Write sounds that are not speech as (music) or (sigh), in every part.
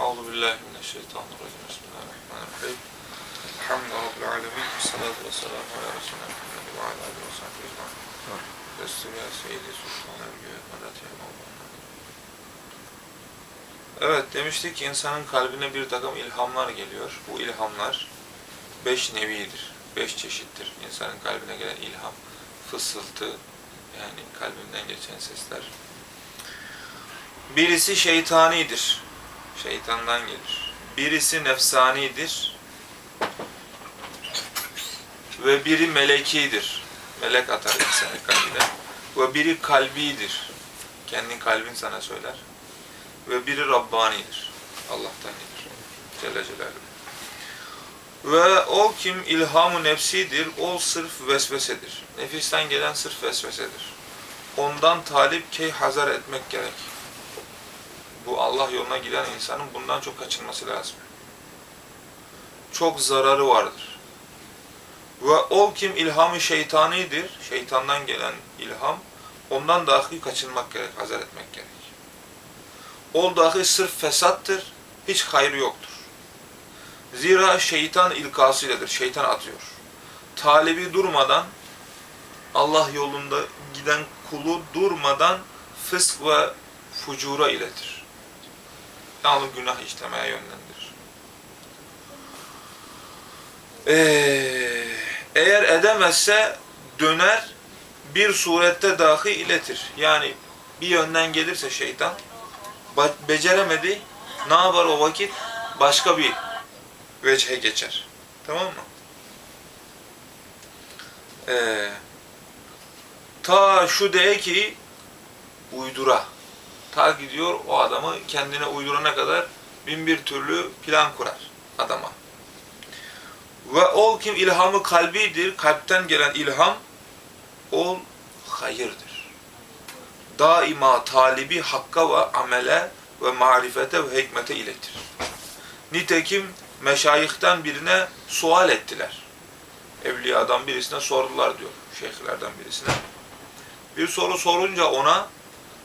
Euzu billahi mineşşeytanirracim. Bismillahirrahmanirrahim. Elhamdülillahi rabbil alamin. Salatu vesselamu ala resulina Muhammed ve ala alihi ve sahbihi ecmaîn. Ya seyyidi sultan evliya medet ya Mevlana. Evet demiştik ki insanın kalbine bir takım ilhamlar geliyor. Bu ilhamlar beş nevidir. Beş çeşittir. İnsanın kalbine gelen ilham, fısıltı, yani kalbinden geçen sesler. Birisi şeytanidir. Şeytandan gelir. Birisi nefsanidir. Ve biri melekidir. Melek atar insanın kalbine. Ve biri kalbidir. Kendin kalbin sana söyler. Ve biri Rabbanidir. Allah'tan gelir. Celle Celaluhu. Ve o kim ilhamı nefsidir, o sırf vesvesedir. Nefisten gelen sırf vesvesedir. Ondan talip key hazar etmek gerek. Bu Allah yoluna giden insanın bundan çok kaçınması lazım. Çok zararı vardır. Ve o kim ilhamı şeytanidir, şeytandan gelen ilham, ondan dahi kaçınmak gerek, hazar etmek gerek. O dahi sırf fesattır, hiç hayrı yoktur. Zira şeytan ilkasıyledir, şeytan atıyor. Talibi durmadan, Allah yolunda giden kulu durmadan fısk ve fucura iletir. Yani günah işlemeye yönlendirir. Ee, eğer edemezse döner bir surette dahi iletir. Yani bir yönden gelirse şeytan beceremedi ne yapar o vakit? Başka bir vecihe geçer. Tamam mı? Ee, ta şu de ki uydura. Ta gidiyor o adamı kendine uydurana kadar bin bir türlü plan kurar adama. Ve ol kim ilhamı kalbidir, kalpten gelen ilham, ol hayırdır. Daima talibi hakka ve amele ve marifete ve hikmete iletir. Nitekim meşayihten birine sual ettiler. Evliyadan birisine sordular diyor, şeyhlerden birisine. Bir soru sorunca ona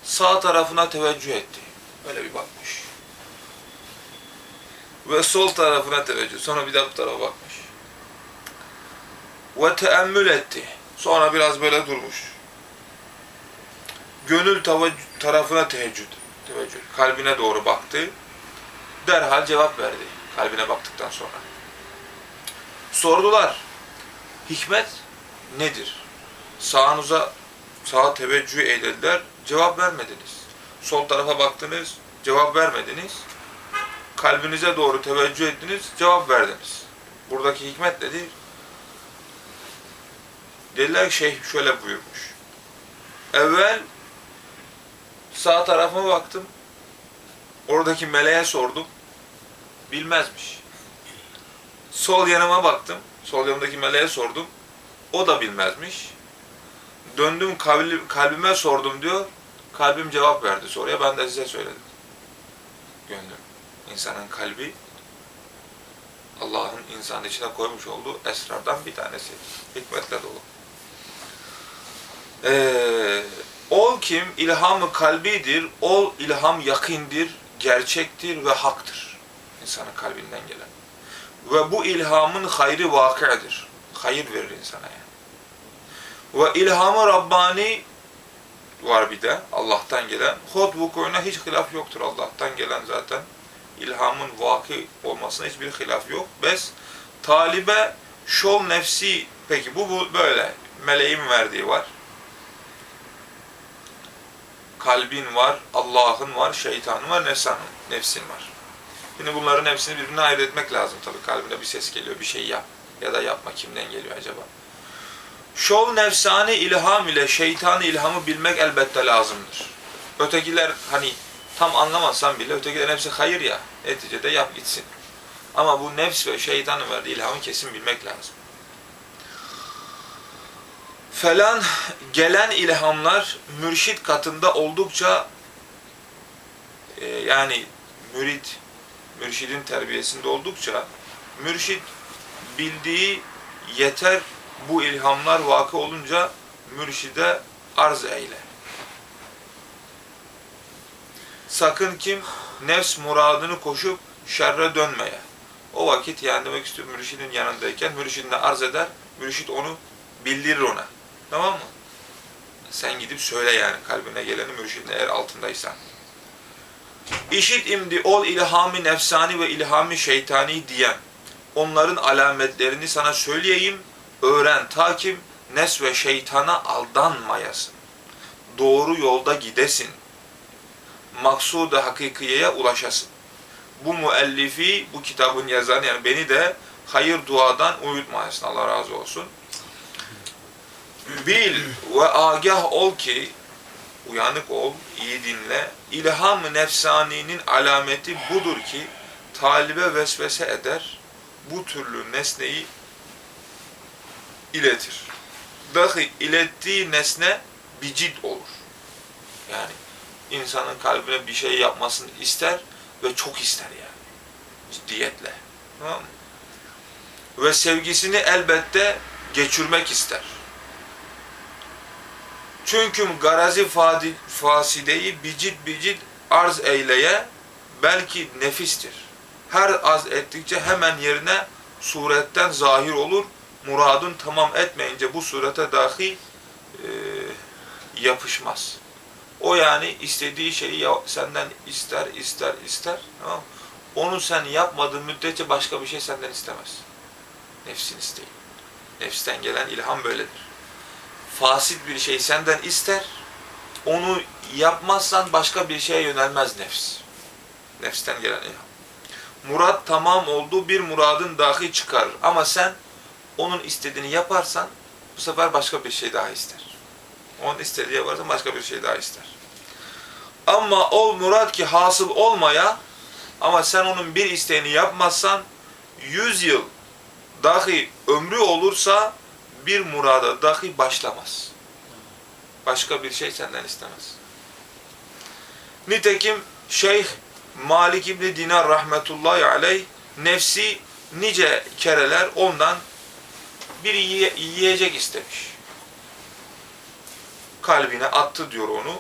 sağ tarafına teveccüh etti. Öyle bir bakmış. Ve sol tarafına teveccüh. Sonra bir de bu tarafa bakmış. Ve teemmül etti. Sonra biraz böyle durmuş. Gönül tarafına teheccüd. Teveccüh. Kalbine doğru baktı. Derhal cevap verdi. Kalbine baktıktan sonra. Sordular. Hikmet nedir? Sağınıza sağa teveccüh eylediler. Cevap vermediniz. Sol tarafa baktınız. Cevap vermediniz. Kalbinize doğru teveccüh ettiniz. Cevap verdiniz. Buradaki hikmet nedir? Dediler şeyh şöyle buyurmuş. Evvel sağ tarafıma baktım. Oradaki meleğe sordum. Bilmezmiş. Sol yanıma baktım. Sol yanımdaki meleğe sordum. O da bilmezmiş. Döndüm kalbime sordum diyor. Kalbim cevap verdi soruya. Ben de size söyledim. Gönlüm. İnsanın kalbi Allah'ın insan içine koymuş olduğu esrardan bir tanesi. Hikmetle dolu. Ee, ol kim ilhamı kalbidir, ol ilham yakindir, gerçektir ve haktır. İnsanın kalbinden gelen. Ve bu ilhamın hayrı vakıdır. Hayır verir insana yani. Ve ilhamı Rabbani var bir de Allah'tan gelen. Hod vukuuna hiç hilaf yoktur Allah'tan gelen zaten. İlhamın vaki olmasına hiçbir hilaf yok. Bes talibe şol nefsi peki bu, bu böyle. Meleğin verdiği var. Kalbin var, Allah'ın var, şeytanın var, nefsanın, nefsin var. Şimdi bunların hepsini birbirine ayırt etmek lazım tabii. Kalbine bir ses geliyor, bir şey yap ya da yapma. Kimden geliyor acaba? Şol nefsani ilham ile şeytani ilhamı bilmek elbette lazımdır. Ötekiler hani tam anlamasan bile ötekilerin hepsi hayır ya. Neticede yap gitsin. Ama bu nefs ve şeytanın verdiği ilhamı kesin bilmek lazım. Falan gelen ilhamlar mürşit katında oldukça e, yani mürit, mürşidin terbiyesinde oldukça mürşit bildiği yeter bu ilhamlar vakı olunca mürşide arz eyle. Sakın kim nefs muradını koşup şerre dönmeye. O vakit yani demek istiyorum mürşidin yanındayken mürşidine arz eder, mürşid onu bildirir ona. Tamam mı? Sen gidip söyle yani kalbine geleni mürşidine eğer altındaysan. İşit imdi ol ilhami nefsani ve ilhami şeytani diyen onların alametlerini sana söyleyeyim, öğren ta ki nes ve şeytana aldanmayasın. Doğru yolda gidesin. Maksudu hakikiyeye ulaşasın. Bu müellifi, bu kitabın yazan yani beni de hayır duadan uyutmayasın. Allah razı olsun. Bil ve agah ol ki uyanık ol, iyi dinle. İlham-ı nefsaninin alameti budur ki talibe vesvese eder, bu türlü nesneyi iletir. Dahi ilettiği nesne bicid olur. Yani insanın kalbine bir şey yapmasını ister ve çok ister yani. Ciddiyetle. Tamam mı? Ve sevgisini elbette geçirmek ister. Çünkü garazi fasideyi bicid bicid arz eyleye belki nefistir. Her az ettikçe hemen yerine suretten zahir olur. Muradın tamam etmeyince bu surete dahi e, yapışmaz. O yani istediği şeyi senden ister, ister, ister. Tamam? Onu sen yapmadığın müddetçe başka bir şey senden istemez. Nefsin isteği. Nefsten gelen ilham böyledir fasit bir şey senden ister, onu yapmazsan başka bir şeye yönelmez nefs. Nefsten gelen ilham. Murat tamam oldu, bir muradın dahi çıkarır. Ama sen onun istediğini yaparsan bu sefer başka bir şey daha ister. Onun istediği yaparsan başka bir şey daha ister. Ama ol murat ki hasıl olmaya ama sen onun bir isteğini yapmazsan yüz yıl dahi ömrü olursa bir murada dahi başlamaz. Başka bir şey senden istemez. Nitekim Şeyh Malik İbni Dinar rahmetullahi aleyh nefsi nice kereler ondan bir yiye- yiyecek istemiş. Kalbine attı diyor onu.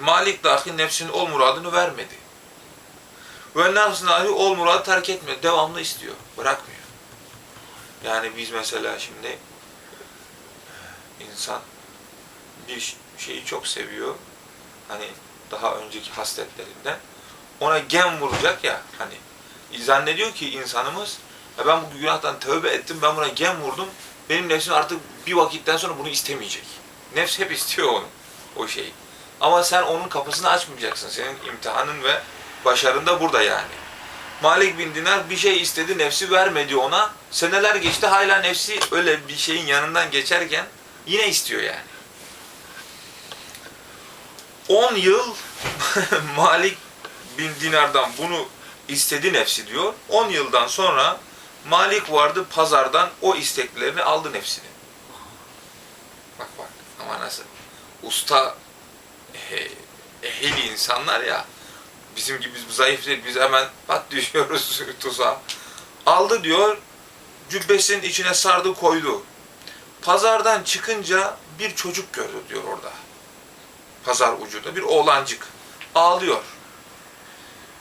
Malik dahi nefsinin ol muradını vermedi. Ve nefsin dahi ol muradı terk etmiyor. Devamlı istiyor. Bırakmıyor. Yani biz mesela şimdi insan bir şeyi çok seviyor. Hani daha önceki hasletlerinden. Ona gem vuracak ya hani zannediyor ki insanımız ya ben bu günahtan tövbe ettim ben buna gem vurdum. Benim nefsim artık bir vakitten sonra bunu istemeyecek. Nefs hep istiyor onu o şeyi. Ama sen onun kapısını açmayacaksın. Senin imtihanın ve başarın da burada yani. Malik bin Dinar bir şey istedi, nefsi vermedi ona. Seneler geçti, hala nefsi öyle bir şeyin yanından geçerken yine istiyor yani. 10 yıl (laughs) Malik bin Dinar'dan bunu istedi nefsi diyor. 10 yıldan sonra Malik vardı pazardan o isteklerini aldı nefsini. Bak bak ama nasıl usta eh, ehil insanlar ya bizim gibi zayıf değil biz hemen pat düşüyoruz (laughs) tuzağa. Aldı diyor cübbesinin içine sardı koydu. Pazardan çıkınca bir çocuk gördü diyor orada. Pazar ucunda bir oğlancık ağlıyor.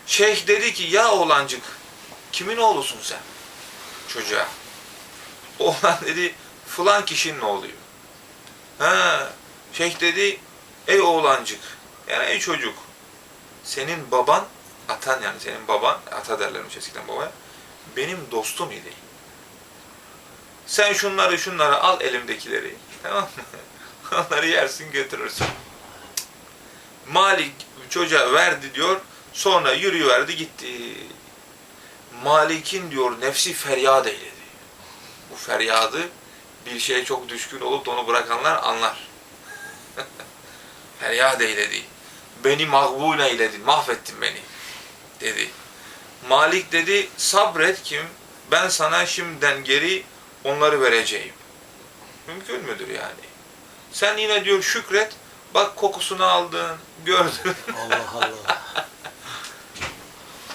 Şeyh dedi ki ya oğlancık kimin oğlusun sen? Çocuğa. (laughs) Oğlan dedi falan kişinin oğluyum. Ha, şeyh dedi ey oğlancık yani ey çocuk senin baban atan yani senin baban ata derlermiş eskiden babaya benim dostum idi. Sen şunları şunları al elimdekileri (laughs) tamam mı? Onları yersin götürürsün. Malik çocuğa verdi diyor. Sonra yürüyüverdi gitti. Malik'in diyor nefsi feryat eyledi. Bu feryadı bir şeye çok düşkün olup onu bırakanlar anlar. (laughs) feryat eyledi. Beni mağbun eyledin, mahvettin beni dedi. Malik dedi sabret kim? Ben sana şimdiden geri onları vereceğim. Mümkün müdür yani? Sen yine diyor şükret. Bak kokusunu aldın, gördün. Allah Allah. (laughs)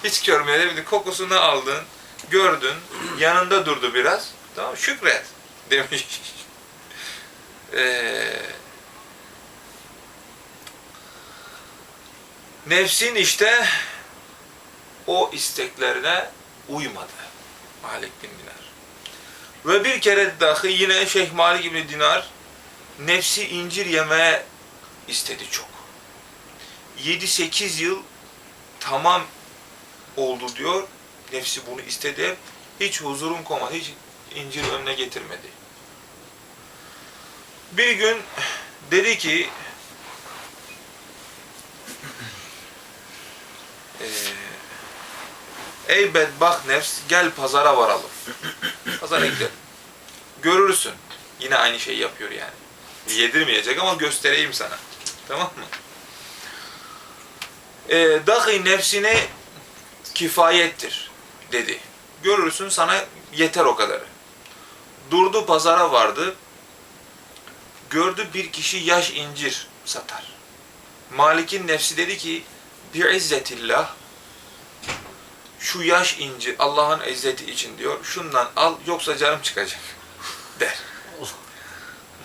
Hiç görmeye de bir de kokusunu aldın, gördün, yanında durdu biraz. Tamam şükret demiş. (laughs) Ee, Nefsin işte o isteklerine uymadı. Malik bin Dinar. Ve bir kere dahi yine Şeyh Malik bin Dinar nefsi incir yemeye istedi çok. 7-8 yıl tamam oldu diyor. Nefsi bunu istedi. Hiç huzurun komadı. Hiç incir önüne getirmedi. Bir gün dedi ki eee, Ey bedbaht nefs gel pazara varalım. Pazara gidelim. Görürsün. Yine aynı şeyi yapıyor yani. Yedirmeyecek ama göstereyim sana. Tamam mı? Eee dahi nefsine kifayettir dedi. Görürsün sana yeter o kadarı. Durdu pazara vardı. Gördü bir kişi yaş incir satar. Malik'in nefsi dedi ki bir izzetillah şu yaş incir Allah'ın izzeti için diyor. Şundan al yoksa canım çıkacak (laughs) der.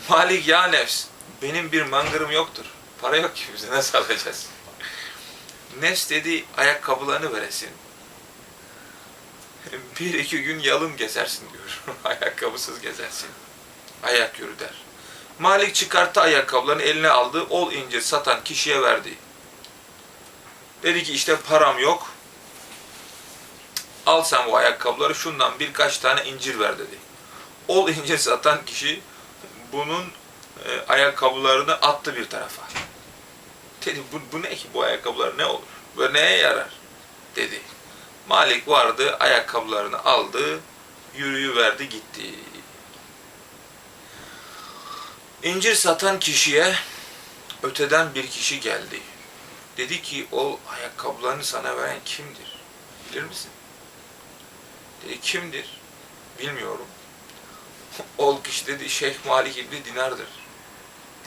Malik ya nefs benim bir mangırım yoktur. Para yok ki bize nasıl alacağız? Nefs dedi ayakkabılarını veresin. (laughs) Bir iki gün yalın gezersin diyor. (laughs) Ayakkabısız gezersin. Ayak yürü der. Malik çıkarttı ayakkabılarını eline aldı. Ol incir satan kişiye verdi. Dedi ki işte param yok. Al sen bu ayakkabıları şundan birkaç tane incir ver dedi. Ol incir satan kişi bunun e, ayakkabılarını attı bir tarafa. Dedi bu, bu ne ki bu ayakkabılar ne olur? Ve neye yarar? Dedi. Malik vardı ayakkabılarını aldı yürüyü verdi gitti. İncir satan kişiye öteden bir kişi geldi. Dedi ki o ayakkabılarını sana veren kimdir? Bilir misin? Dedi kimdir? Bilmiyorum. (laughs) Ol kişi dedi Şeyh Malik İbni Dinar'dır.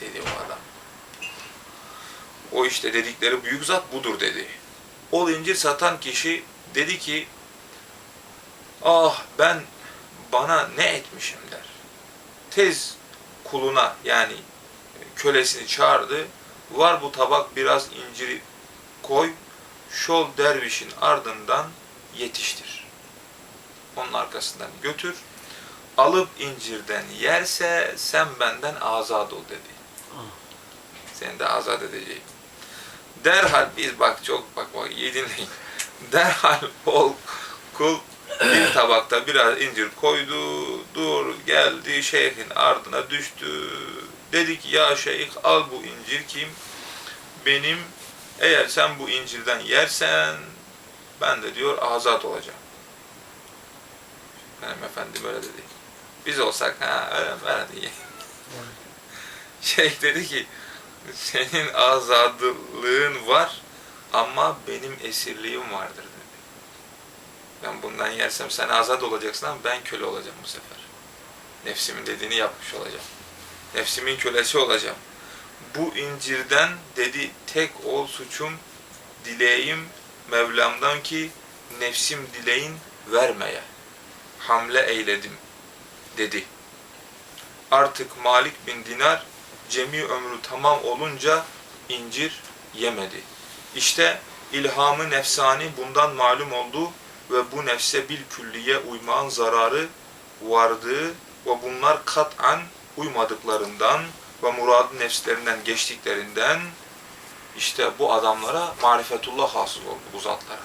Dedi o adam. O işte dedikleri büyük zat budur dedi. Ol incir satan kişi dedi ki ah ben bana ne etmişim der. Tez kuluna yani kölesini çağırdı. Var bu tabak biraz inciri koy. Şol dervişin ardından yetiştir. Onun arkasından götür. Alıp incirden yerse sen benden azad ol dedi. Seni de azat edeceğim. Derhal biz bak çok bak bak iyi dinleyin. Derhal ol kul bir tabakta biraz incir koydu, dur geldi şeyhin ardına düştü. Dedi ki ya şeyh al bu incir kim? Benim eğer sen bu incirden yersen ben de diyor azat olacağım. Benim efendim öyle dedi. Biz olsak ha öyle öyle diye. Şeyh dedi ki senin azadlığın var ama benim esirliğim vardır dedi. Ben bundan yersem sen azat olacaksın ama ben köle olacağım bu sefer. Nefsimin dediğini yapmış olacağım. Nefsimin kölesi olacağım. Bu incirden dedi tek ol suçum dileğim Mevlam'dan ki nefsim dileğin vermeye. Hamle eyledim dedi. Artık Malik bin Dinar cemi ömrü tamam olunca incir yemedi. İşte ilhamı nefsani bundan malum oldu ve bu nefse bil külliye uymağın zararı vardığı ve bunlar kat'an uymadıklarından ve muradı nefslerinden geçtiklerinden işte bu adamlara marifetullah hasıl oldu bu zatlara.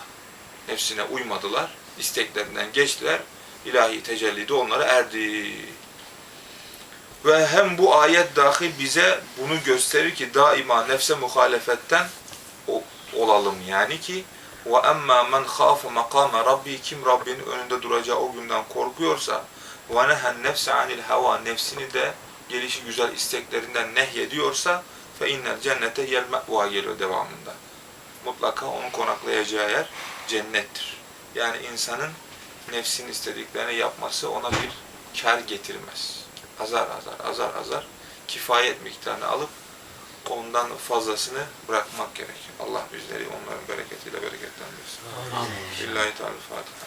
Nefsine uymadılar, isteklerinden geçtiler, ilahi tecellide onlara erdi. Ve hem bu ayet dahi bize bunu gösterir ki daima nefse muhalefetten olalım yani ki ve emma men khafu makame rabbi kim Rabbinin önünde duracağı o günden korkuyorsa ve nehen nefse anil hava nefsini de gelişi güzel isteklerinden nehyediyorsa fe innel cennete yel me'va geliyor devamında. Mutlaka onun konaklayacağı yer cennettir. Yani insanın nefsin istediklerini yapması ona bir kar getirmez. Azar azar azar azar kifayet miktarını alıp ondan fazlasını bırakmak gerekir. Allah bizleri onların bereketiyle bereketlendirsin. Amin. Billahi Teala Fatiha.